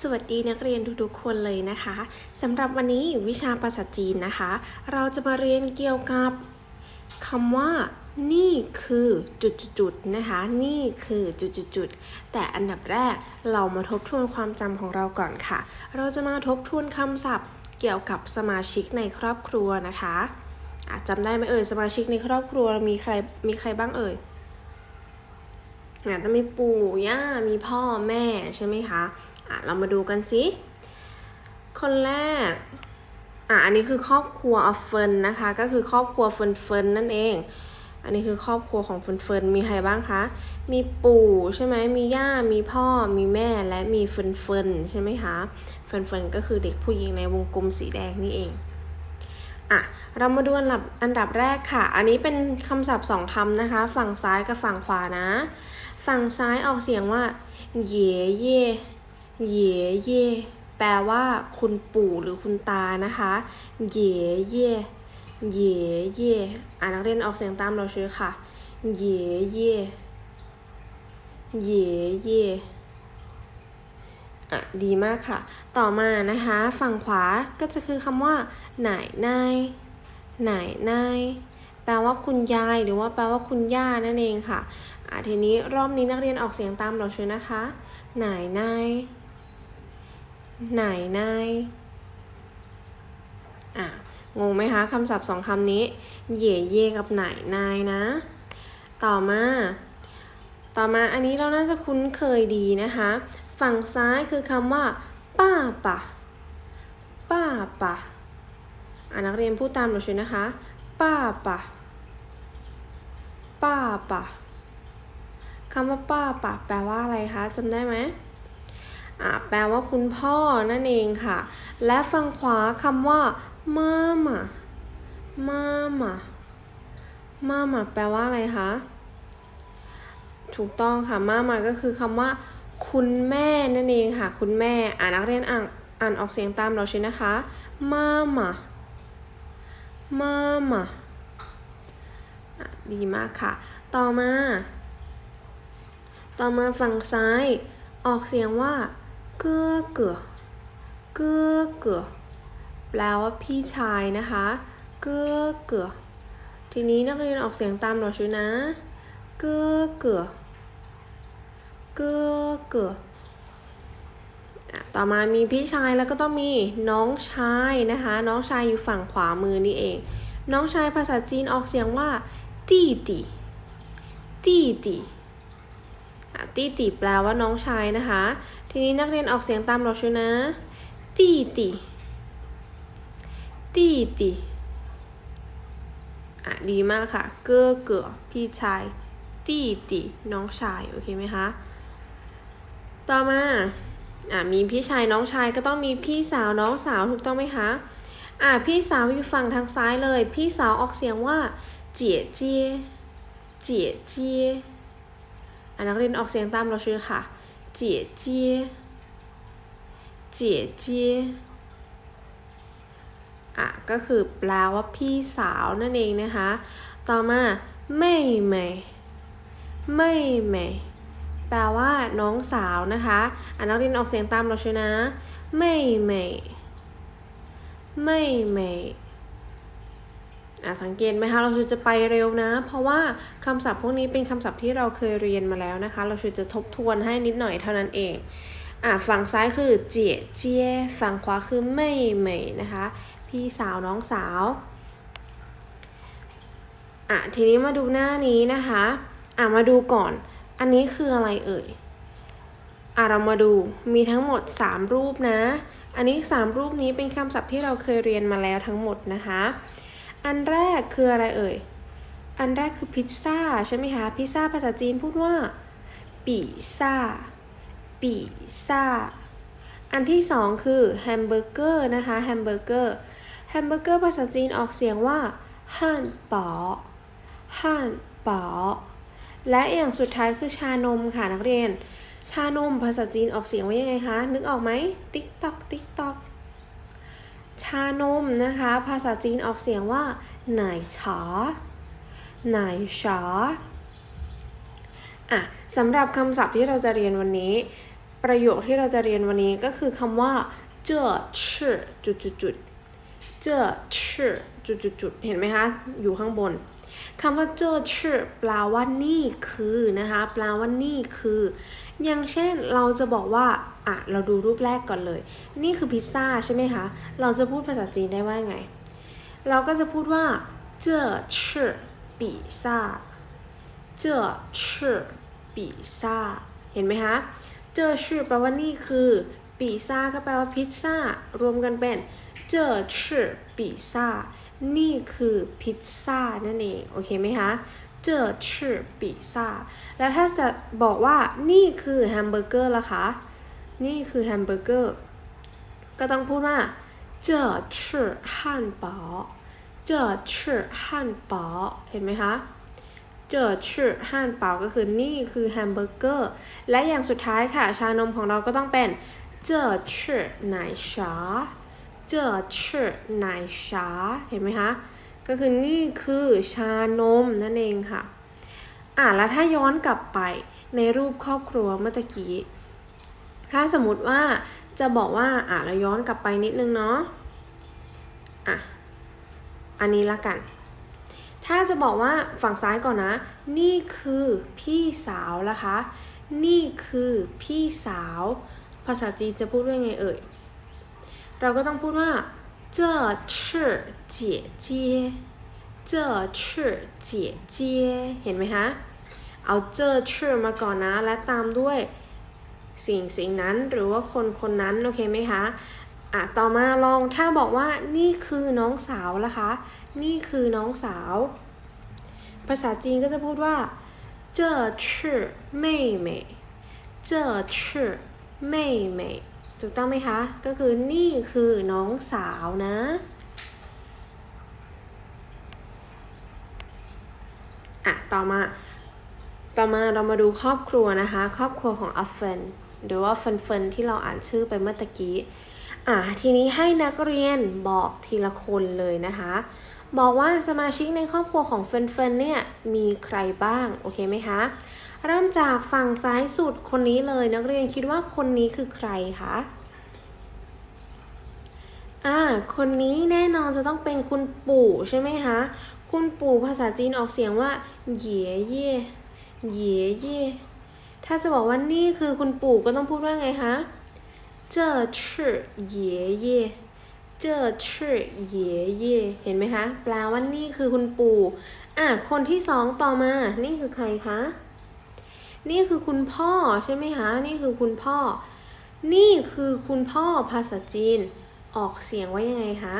สวัสดีนักเรียนทุกๆคนเลยนะคะสำหรับวันนี้วิชาภาษาจีนนะคะ เราจะมาเรียนเกี่ยวกับคำว่า นี่คือจุดๆนะคะ นี่คือจุดๆแต่อันดับแรกเรามาทบทวนความจำของเราก่อนค่ะ เราจะมาทบทวนคำศัพท์ เกี่ยวกับสมาชิกในครอบครัวนะคะอะจำได้ไหมเอ่ยสมาชิกในครอบครัวมีใครมีใครบ้างเอ่ย เนี่ยต้องมีปู่ย่ามีพ่อแม่ใช่ไหมคะอะเรามาดูกันสิ คนแรกอะอันนี้คือครอบครัวออฟเฟินนะคะ ก็คือครอบครัวเฟินเฟินนั่นเอง อันนี้คือครอบครัวของเฟินเฟินมีใครบ้างคะ มีปู่ใช่ไหมมีย่า มีพ่อ มีแม่ และมีเฟินเฟินใช่ไหมคะ เฟินเฟินก็คือเด็กผู้หญิงในวงกลมสีแดงนี่เอง อะ เรามาดูอันดับอันดับแรกค่ะ อันนี้เป็นคำศัพท์สองคำนะคะ ฝั่งซ้ายกับฝั่งขวานะ ฝั่งซ้ายออกเสียงว่า เย่เย่เย่เย่แปลว่าคุณปู่หรือคุณตานะคะ เย่เย่เย่เย่อ่านักเรียนออกเสียงตามเราชื่อค่ะ เย่เย่เย่เย่อะดีมากค่ะ ต่อมานะคะ ฝั่งขวาก็จะคือคำว่าไหนนายไหนนายแปลว่าคุณยายหรือว่าแปลว่าคุณย่านั่นเองค่ะ อะทีนี้รอบนี้นักเรียนออกเสียงตามเราช่วยนะคะ ไหนนายไหนนายอะงงไหมคะคำศัพท์สองคำนี้ เย่เย่กับไหนนายนะ ต่อมา ต่อมาอันนี้เราน่าจะคุ้นเคยดีนะคะ ฝั่งซ้ายคือคำว่า ป้าปะป้าปะอะนักเรียนพูดตามเราช่วยนะคะ ป้าปะป้าปะ คำว่าป้าปะแปลว่าอะไรคะจำได้ไหมอ่าแปลว่าคุณพ่อนั่นเองค่ะ และฝั่งขวาคำว่ามาม่ามาม่ามาม่าแปลว่าอะไรคะถูกต้องค่ะมาม่าก็คือคำว่า คุณแม่นั่นเองค่ะ คุณแม่อ่านนักเรียนอ่านอ่านออกเสียงตามเราใช่นะคะมาม่ามาม่าอะดีมากค่ะ ต่อมา ต่อมาฝั่งซ้าย ออกเสียงว่าเกือเกือเกือเกือแปลว่าพี่ชายนะคะเกือเกือทีนี้นักเรียนออกเสียงตามเราช่วยนะเกือเกือเกือเกืออะต่อมามีพี่ชายแล้วก็ต้องมีน้องชายนะคะ น้องชายอยู่ฝั่งขวามือนี่เอง น้องชายภาษาจีนออกเสียงว่าตี้ตี้ตี้ตีอะ ตี้ตีแปลว่าน้องชายนะคะ ทีนี้นักเรียนออกเสียงตามเราช่วยนะตีตีตีตีอะดีมากค่ะ เก้อเก๋อพี่ชายตีตีน้องชาย โอเคไหมคะ ต่อมาอะมีพี่ชายน้องชายก็ต้องมีพี่สาวน้องสาวถูกต้องไหมคะอะพี่สาวอยู่ฝั่งทางซ้ายเลย พี่สาวออกเสียงว่าเจี๋ยเจี๋ยเจี๋ยเจี๋ย อ่านักเรียนออกเสียงตามเราชื่อค่ะเจี๋ยเจียเจี๋ยเจียอะก็คือแปลว่าพี่สาวนั่นเองนะคะ ต่อมาไม่ไม่ไม่ไม่แปลว่าน้องสาวนะคะอ่านักเรียนออกเสียงตามเราช่วยนะไม่ไม่ไม่ไม่ สังเกตไหมคะเราจะไปเร็วนะ เพราะว่าคำศัพท์พวกนี้เป็นคำศัพท์ที่เราเคยเรียนมาแล้วนะคะ เราจะทบทวนให้นิดหน่อยเท่านั้นเองอะฝั่งซ้ายคือเจี๋ยเจี๋ยฝั่งขวาคือไม่ไม่นะคะ พี่สาวน้องสาวอะทีนี้มาดูหน้านี้นะคะอะมาดูก่อน อันนี้คืออะไรเอ่ยอะเรามาดูมีทั้งหมด 3 รูปนะ อันนี้ 3 รูปนี้เป็นคำศัพท์ที่เราเคยเรียนมาแล้วทั้งหมดนะคะ อันแรกคืออะไรเอ่ย อันแรกคือพิซซ่าใช่ไหมคะ พิซซ่าภาษาจีนพูดว่าปีซ่าปีซ่า อันที่สองคือแฮมเบอร์เกอร์นะคะแฮมเบอร์เกอร์ แฮมเบอร์เกอร์ภาษาจีนออกเสียงว่าฮั่นป๋อฮั่นป๋อ และอย่างสุดท้ายคือชานมค่ะนักเรียน ชานมภาษาจีนออกเสียงว่ายังไงคะ นึกออกไหม ติ๊กตอก ติ๊กตอก ชานมนะคะ ภาษาจีนออกเสียงว่าหน่ายฉาหน่ายฉาอะสำหรับคำศัพท์ที่เราจะเรียนวันนี้ ประโยคที่เราจะเรียนวันนี้ก็คือคำว่า เจ้อชื่อจุดจุดจุดเจ้อชื่อจุดจุดจุดเห็นไหมคะ อยู่ข้างบน คำว่าเจอชื่อแปลว่านี่คือนะคะแปลว่านี่คือ อย่างเช่นเราจะบอกว่าอะเราดูรูปแรกก่อนเลย นี่คือพิซซ่าใช่ไหมคะ เราจะพูดภาษาจีนได้ว่าไง เราก็จะพูดว่าเจอชื่อปีซ่าเจอชื่อปีซ่าเห็นไหมคะเจอชื่อแปลว่านี่คือปิซซ่าก็แปลว่าพิซซ่ารวมกันเป็นเจอชื่อปีซ่า นี่คือพิซซ่านั่นเอง โอเคไหมคะเจอชื่อปิซซ่า แล้วถ้าจะบอกว่านี่คือแฮมเบอร์เกอร์ล่ะคะ นี่คือแฮมเบอร์เกอร์ ก็ต้องพูดว่าเจอชื่อฮั่นเปาเจอชื่อฮั่นเปาเห็นไหมคะเจอชื่อฮั่นเปาก็คือนี่คือแฮมเบอร์เกอร์ และอย่างสุดท้ายค่ะ ชานมของเราก็ต้องเป็นเจอชื่อไหนชา เจอชื่อ奶茶เห็นไหมคะ ก็คือนี่คือชานมนั่นเองค่ะ อะแล้วถ้าย้อนกลับไปในรูปครอบครัวเมื่อตะกี้ ถ้าสมมติว่าจะบอกว่าอะเราย้อนกลับไปนิดนึงเนาะ อะ อันนี้ละกัน ถ้าจะบอกว่าฝั่งซ้ายก่อนนะ นี่คือพี่สาวนะคะ นี่คือพี่สาว ภาษาจีนจะพูดว่าไงเอ่ย เราก็ต้องพูดว่า这是姐姐这是姐姐เห็นไหมคะ เอาเจอชื่อมาก่อนนะ และตามด้วยสิ่งสิ่งนั้นหรือว่าคนคนนั้นโอเคไหมคะ อ่ะ ต่อมาลองถ้าบอกว่านี่คือน้องสาวล่ะคะ นี่คือน้องสาว ภาษาจีนก็จะพูดว่า这是妹妹这是妹妹 ถูกต้องไหมคะ ก็คือนี่คือน้องสาวนะ อะ ต่อมา ต่อมาเรามาดูครอบครัวนะคะ ครอบครัวของอัฟเฟนหรือว่าเฟนเฟนที่เราอ่านชื่อไปเมื่อตะกี้ อะ ทีนี้ให้นักเรียนบอกทีละคนเลยนะคะ บอกว่าสมาชิกในครอบครัวของเฟนเฟนเนี่ยมีใครบ้าง โอเคไหมคะ เริ่มจากฝั่งซ้ายสุดคนนี้เลยนักเรียนคิดว่าคนนี้คือใครคะอ่าคนนี้แน่นอนจะต้องเป็นคุณปู่ใช่ไหมคะ คุณปู่ภาษาจีนออกเสียงว่าเหย่เย่เหย่เย่ถ้าจะบอกว่านี่คือคุณปู่ก็ต้องพูดว่าไงคะเจ้อชื่อเหย่เย่เจ้อชื่อเหย่เย่เห็นไหมคะแปลว่านี่คือคุณปู่อ่าคนที่สองต่อมา นี่คือใครคะ นี่คือคุณพ่อใช่ไหมคะ นี่คือคุณพ่อ นี่คือคุณพ่อภาษาจีน ออกเสียงว่ายังไงคะ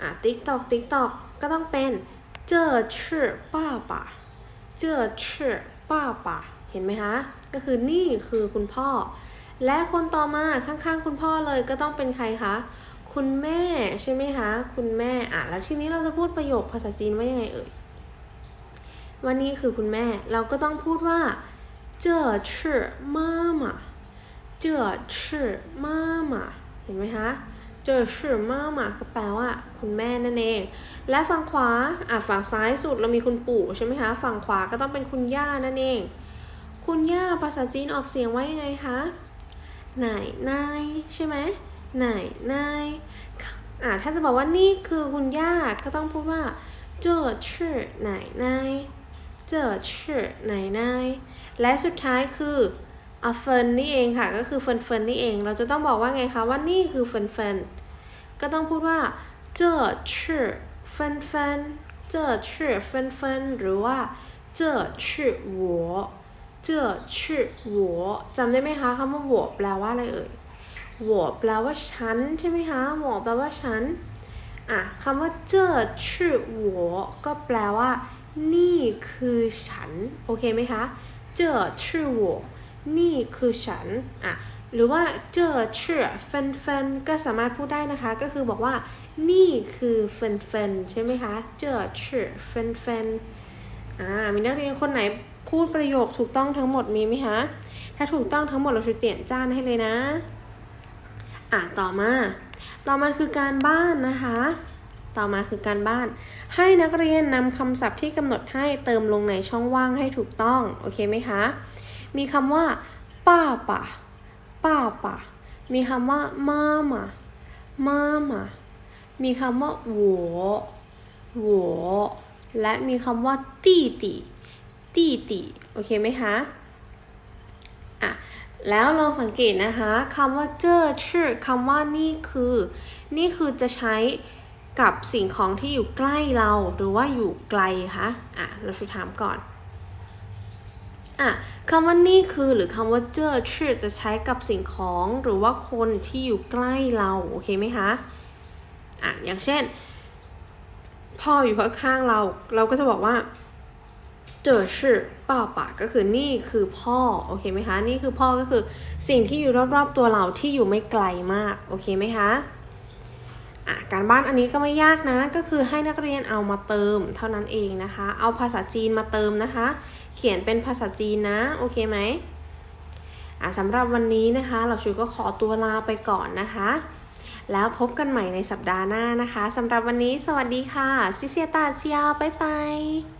อะติ๊กตอกติ๊กตอกก็ต้องเป็นเจอชื่อป้าป้าเจอชื่อป้าป้าเห็นไหมคะ ก็คือนี่คือคุณพ่อ และคนต่อมาข้างๆ คุณพ่อเลยก็ต้องเป็นใครคะคุณแม่ใช่ไหมคะ คุณแม่อะแล้วทีนี้เราจะพูดประโยคภาษาจีนว่ายังไงเอ่ย ว่านี่คือคุณแม่ เราก็ต้องพูดว่าเจอชื่อมามาเจอชื่อมามาเห็นไหมคะเจอชื่อมามาก็แปลว่าคุณแม่นั่นเอง และฝั่งขวาอะฝั่งซ้ายสุดเรามีคุณปู่ใช่ไหมคะ ฝั่งขวาก็ต้องเป็นคุณย่านั่นเอง คุณย่าภาษาจีนออกเสียงว่ายังไงคะไหนนใช่ไหมไหนนอะถ้าจะบอกว่านี่คือคุณย่าก็ต้องพูดว่าเจอชื่อไหนน เจิดชื่อไหนนายและสุดท้ายคืออเฟินนี่เองค่ะ ก็คือเฟินเฟินนี่เอง เราจะต้องบอกว่าไงคะว่านี่คือเฟินเฟินก็ต้องพูดว่าเจิดชื่อเฟินเฟินเจิดชื่อเฟินเฟินหรือว่าเจิดชื่อหัวเจิดชื่อหัวจำได้ไหมคะคำว่าหัวแปลว่าอะไรเอ่ยหัวแปลว่าฉันใช่ไหมคะหัวแปลว่าฉัน อะคำว่าเจอชื่อหัวก็แปลว่า นี่คือฉัน โอเคไหมคะ เจอชื่อหัวนี่คือฉัน อะ หรือว่าเจอชื่อเฟนเฟนก็สามารถพูดได้นะคะ ก็คือบอกว่า นี่คือเฟนเฟนใช่ไหมคะ เจอชื่อเฟนเฟนอ่า มีนักเรียนคนไหนพูดประโยคถูกต้องทั้งหมดมีไหมคะ ถ้าถูกต้องทั้งหมดเราจะเตียนจ้านให้เลยนะ อะ ต่อมา ต่อมาคือการบ้านนะคะ ต่อมาคือการบ้าน ให้นักเรียนนำคำศัพท์ที่กำหนดให้เติมลงในช่องว่างให้ถูกต้อง โอเคไหมคะ มีคำว่าป้าป่าป้าป่ามีคำว่ามามามามามีคำว่า我我และมีคำว่าตีตีตีตีโอเคไหมคะ อะ แล้วลองสังเกตนะคะคำว่าเจ้อชื่อคำว่านี่คือ นี่คือจะใช้กับสิ่งของที่อยู่ใกล้เราหรือว่าอยู่ไกลคะอะเราชูถามก่อนอะคำว่านี่คือหรือคำว่าเจ้อชื่อจะใช้กับสิ่งของหรือว่าคนที่อยู่ใกล้เราโอเคไหมคะอะอย่างเช่น พ่ออยู่ข้างๆเรา เราก็จะบอกว่า เจอชื่อป้าป่าก็คือนี่คือพ่อ โอเคไหมคะ นี่คือพ่อก็คือสิ่งที่อยู่รอบๆตัวเราที่อยู่ไม่ไกลมาก โอเคไหมคะอะการบ้านอันนี้ก็ไม่ยากนะ ก็คือให้นักเรียนเอามาเติมเท่านั้นเองนะคะ เอาภาษาจีนมาเติมนะคะ เขียนเป็นภาษาจีนนะ โอเคไหมอะสำหรับวันนี้นะคะเราชูก็ขอตัวลาไปก่อนนะคะ แล้วพบกันใหม่ในสัปดาห์หน้านะคะสำหรับวันนี้สวัสดีค่ะซิเซียตาเจียบ๊ายบาย